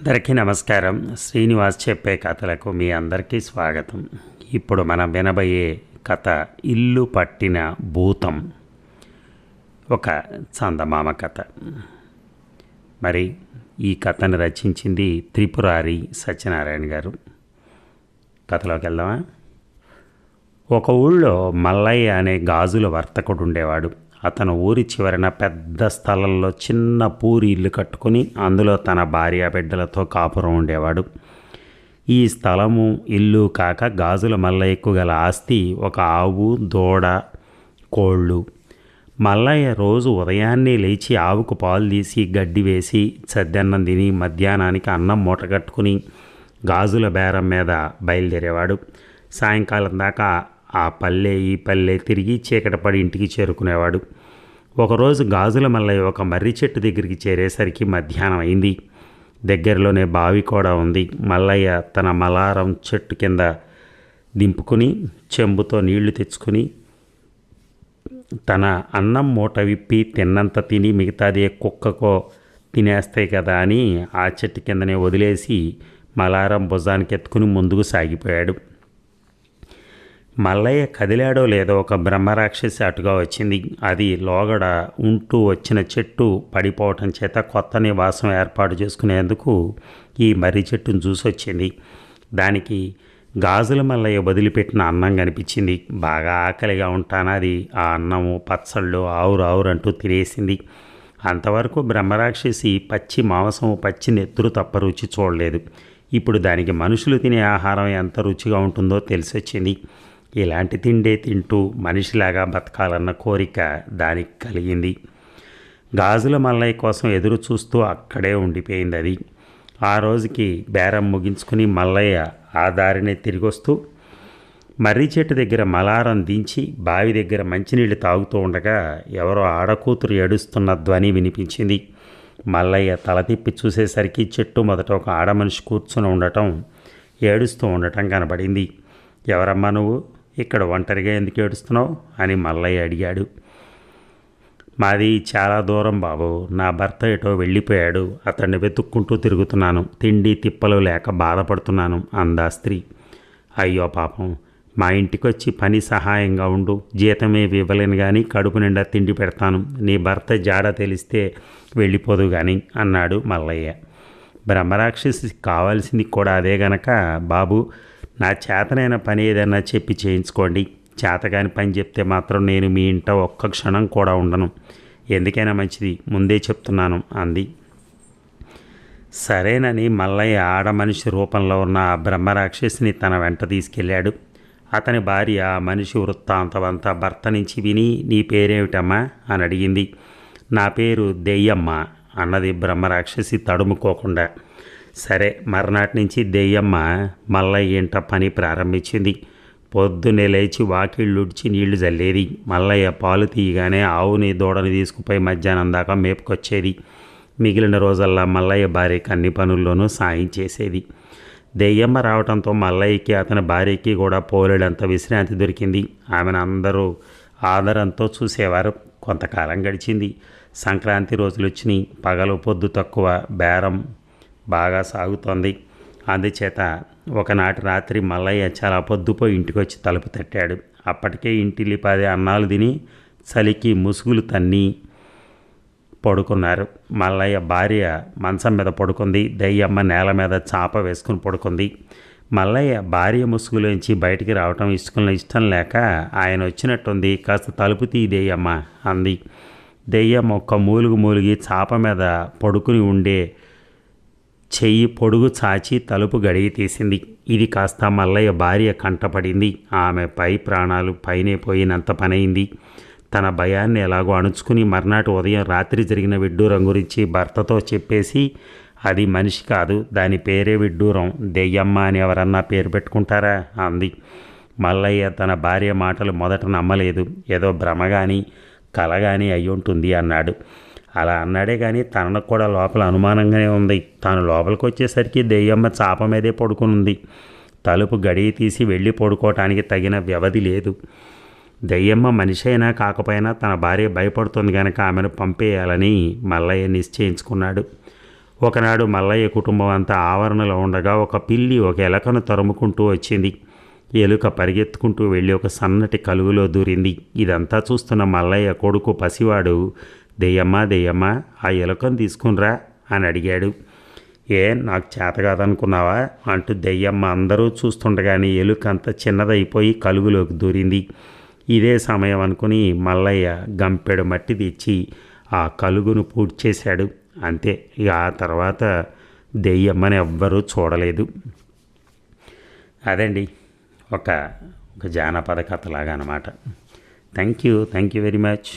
అందరికీ నమస్కారం. శ్రీనివాస్ చెప్పే కథలకు మీ అందరికీ స్వాగతం. ఇప్పుడు మనం వినబోయే కథ ఇల్లు పట్టిన భూతం. ఒక చందమామ కథ. మరి ఈ కథను రచించింది త్రిపురారి సత్యనారాయణ గారు. కథలోకి వెళ్దామా? ఒక ఊళ్ళో మల్లయ్య అనే గాజుల వర్తకుడు ఉండేవాడు. అతను ఊరి చివరన పెద్ద స్థలంలో చిన్న పూరి ఇల్లు కట్టుకుని అందులో తన భార్య బిడ్డలతో కాపురం ఉండేవాడు. ఈ స్థలము ఇల్లు కాక గాజుల మల్లయ్యకు గల ఆస్తి ఒక ఆవు దూడ కోళ్ళు. మల్లయ్య రోజు ఉదయాన్నే లేచి ఆవుకు పాలు తీసి గడ్డి వేసి సద్దన్నం తిని మధ్యాహ్నానికి అన్నం మూట కట్టుకుని గాజుల బేరం మీద బయలుదేరేవాడు. సాయంకాలం దాకా ఆ పల్లె ఈ పల్లె తిరిగి చీకటపడి ఇంటికి చేరుకునేవాడు. ఒకరోజు గాజుల మల్లయ్య ఒక మర్రి చెట్టు దగ్గరికి చేరేసరికి మధ్యాహ్నం అయింది. దగ్గరలోనే బావి కూడా ఉంది. మల్లయ్య తన మలారం చెట్టు కింద దింపుకుని చెంబుతో నీళ్ళు తెచ్చుకుని తన అన్నం మూట విప్పి తిన్నంత తిని మిగతాది కుక్కకో తినేస్తాయి కదా అని ఆ చెట్టు కిందనే వదిలేసి మలారం భుజానికి ఎత్తుకుని ముందుకు సాగిపోయాడు. మల్లయ్య కదిలాడో లేదో ఒక బ్రహ్మరాక్షసి అటుగా వచ్చింది. అది లోగడ ఉంటూ వచ్చిన చెట్టు పడిపోవటం చేత కొత్త నివాసం ఏర్పాటు చేసుకునేందుకు ఈ మర్రి చెట్టును చూసొచ్చింది దానికి గాజుల మల్లయ్య వదిలిపెట్టిన అన్నం కనిపించింది. బాగా ఆకలిగా ఉంటాను అది. ఆ అన్నము పచ్చళ్ళు ఆవురు ఆవురు అంటూ తినేసింది. అంతవరకు బ్రహ్మరాక్షసి పచ్చి మాంసం పచ్చి నెత్తురు తప్ప రుచి చూడలేదు. ఇప్పుడు దానికి మనుషులు తినే ఆహారం ఎంత రుచిగా ఉంటుందో తెలిసొచ్చింది. ఇలాంటి తిండే తింటూ మనిషిలాగా బతకాలన్న కోరిక దానికి కలిగింది. గాజుల మల్లయ్య కోసం ఎదురు చూస్తూ అక్కడే ఉండిపోయింది అది ఆ రోజుకి బేరం ముగించుకుని మల్లయ్య ఆ దారినే తిరిగి వస్తూ మర్రి చెట్టు దగ్గర మలారం దించి బావి దగ్గర మంచినీళ్ళు తాగుతూ ఉండగా ఎవరో ఆడకూతురు ఏడుస్తున్న ధ్వని వినిపించింది. మల్లయ్య తల తిప్పి చూసేసరికి చెట్టు మొదట ఒక ఆడమనిషి కూర్చుని ఉండటం ఏడుస్తూ ఉండటం కనబడింది. ఎవరమ్మా నువ్వు? ఇక్కడ ఒంటరిగా ఎందుకు ఏడుస్తున్నావు అని మల్లయ్య అడిగాడు. మాది చాలా దూరం బాబు. నా భర్త ఎటో వెళ్ళిపోయాడు. అతన్ని వెతుక్కుంటూ తిరుగుతున్నాను. తిండి తిప్పలు లేక బాధపడుతున్నాను అందా స్త్రీ. అయ్యో పాపం. మా ఇంటికి వచ్చి పని సహాయంగా ఉండు. జీతమే ఇవ్వలేను కానీ కడుపు నిండా తిండి పెడతాను. నీ భర్త జాడ తెలిస్తే వెళ్ళిపోదు కానీ అన్నాడు మల్లయ్య. బ్రహ్మరాక్షసి కావాల్సింది కూడా అదే గనక. బాబు నా చేతనైన పని ఏదైనా చెప్పి చేయించుకోండి. చేతగాని పని చెప్తే మాత్రం నేను మీ ఇంట ఒక్క క్షణం కూడా ఉండను. ఎందుకైనా మంచిది. ముందే చెప్తున్నాను అంది. సరేనని మల్లయ్య ఆడ మనిషి రూపంలో ఉన్న ఆ బ్రహ్మరాక్షసిని తన వెంట తీసుకెళ్ళాడు. అతని భార్య ఆ మనిషి వృత్తాంతమంతా భర్త నుంచి విని నీ పేరేమిటమ్మా? అని అడిగింది. నా పేరు దెయ్యమ్మ అన్నది బ్రహ్మరాక్షసి తడుముకోకుండా. సరే మర్నాటి నుంచి దెయ్యమ్మ మల్లయ్య ఇంట పని ప్రారంభించింది. పొద్దున్నే లేచి వాకిళ్ళుడిచి నీళ్ళు చల్లేది మల్లయ్య పాలు తీయగానే ఆవుని దూడని తీసుకుపోయి మధ్యాహ్నం దాకా మేపుకొచ్చేది. మిగిలిన రోజల్లా మల్లయ్య భార్యకి అన్ని పనుల్లోనూ సాయం చేసేది. దెయ్యమ్మ రావడంతో మల్లయ్యకి అతని భార్యకి కూడా పోలేడంత విశ్రాంతి దొరికింది. ఆమెను అందరూ ఆదరంతో చూసేవారు. కొంతకాలం గడిచింది. సంక్రాంతి రోజులు వచ్చినాయి పగలు పొద్దు తక్కువ. బేరం బాగా సాగుతోంది. అందుచేత ఒకనాటి రాత్రి మల్లయ్య చాలా పొద్దుపోయి ఇంటికొచ్చి తలుపు తట్టాడు. అప్పటికే ఇంటిల్లి పది అన్నాలు తిని చలికి ముసుగులు తన్ని పడుకున్నారు. మల్లయ్య భార్య మంచం మీద పడుకుంది. దయ్యమ్మ నేల మీద చాప వేసుకుని పడుకుంది. మల్లయ్య భార్య ముసుగులోంచి బయటికి రావటం ఇసుకున్న ఇష్టం లేక ఆయన వచ్చినట్టుంది. కాస్త తలుపు తీ దెయ్యమ్మ అంది. దెయ్యమ్మ ఒక్క మూలుగు మూలిగి చాప మీద పడుకుని ఉండే చెయ్యి పొడుగు చాచి తలుపు గడిగి తీసింది. ఇది కాస్త మల్లయ్య భార్య కంటపడింది. ఆమె పై ప్రాణాలు పైనే పోయినంత పనైంది తన భయాన్ని ఎలాగో అణుచుకుని మర్నాటి ఉదయం రాత్రి జరిగిన విడ్డూరం గురించి భర్తతో చెప్పేసి అది మనిషి కాదు దాని పేరే విడ్డూరం. దెయ్యమ్మ అని ఎవరన్నా పేరు పెట్టుకుంటారా? అంది. మల్లయ్య తన భార్య మాటలు మొదట నమ్మలేదు. ఏదో భ్రమ కానీ కల కానీ అయి ఉంటుంది అన్నాడు. అలా అన్నాడే కానీ తనకు కూడా లోపల అనుమానంగానే ఉంది. తాను లోపలికి వచ్చేసరికి దెయ్యమ్మ చాప మీదే పడుకుని తలుపు గడియ తీసి వెళ్ళి పడుకోవటానికి తగిన వ్యవధి లేదు. దెయ్యమ్మ మనిషి అయినా కాకపోయినా తన భార్య భయపడుతుంది కనుక ఆమెను పంపేయాలని మల్లయ్య నిశ్చయించుకున్నాడు. ఒకనాడు మల్లయ్య కుటుంబం అంతా ఆవరణలో ఉండగా ఒక పిల్లి ఒక ఎలకను తరుముకుంటూ వచ్చింది. ఎలుక పరిగెత్తుకుంటూ వెళ్ళి ఒక సన్నటి కలుగులో దూరింది. ఇదంతా చూస్తున్న మల్లయ్య కొడుకు పసివాడు దెయ్యమ్మా దెయ్యమ్మా ఆ ఎలుకను తీసుకునిరా అని అడిగాడు. ఏ నాకు చేత కాదనుకున్నావా? అంటూ దెయ్యమ్మ అందరూ చూస్తుండగానే ఎలుక అంత చిన్నదైపోయి కలుగులోకి దూరింది. ఇదే సమయం అనుకుని మల్లయ్య గంపెడు మట్టి తెచ్చి ఆ కలుగును పూర్తి చేశాడు. అంతే ఇక ఆ తర్వాత దెయ్యమ్మని ఎవ్వరూ చూడలేదు. అదండి ఒక ఒక జానపద కథలాగా అనమాట thank you thank you very much.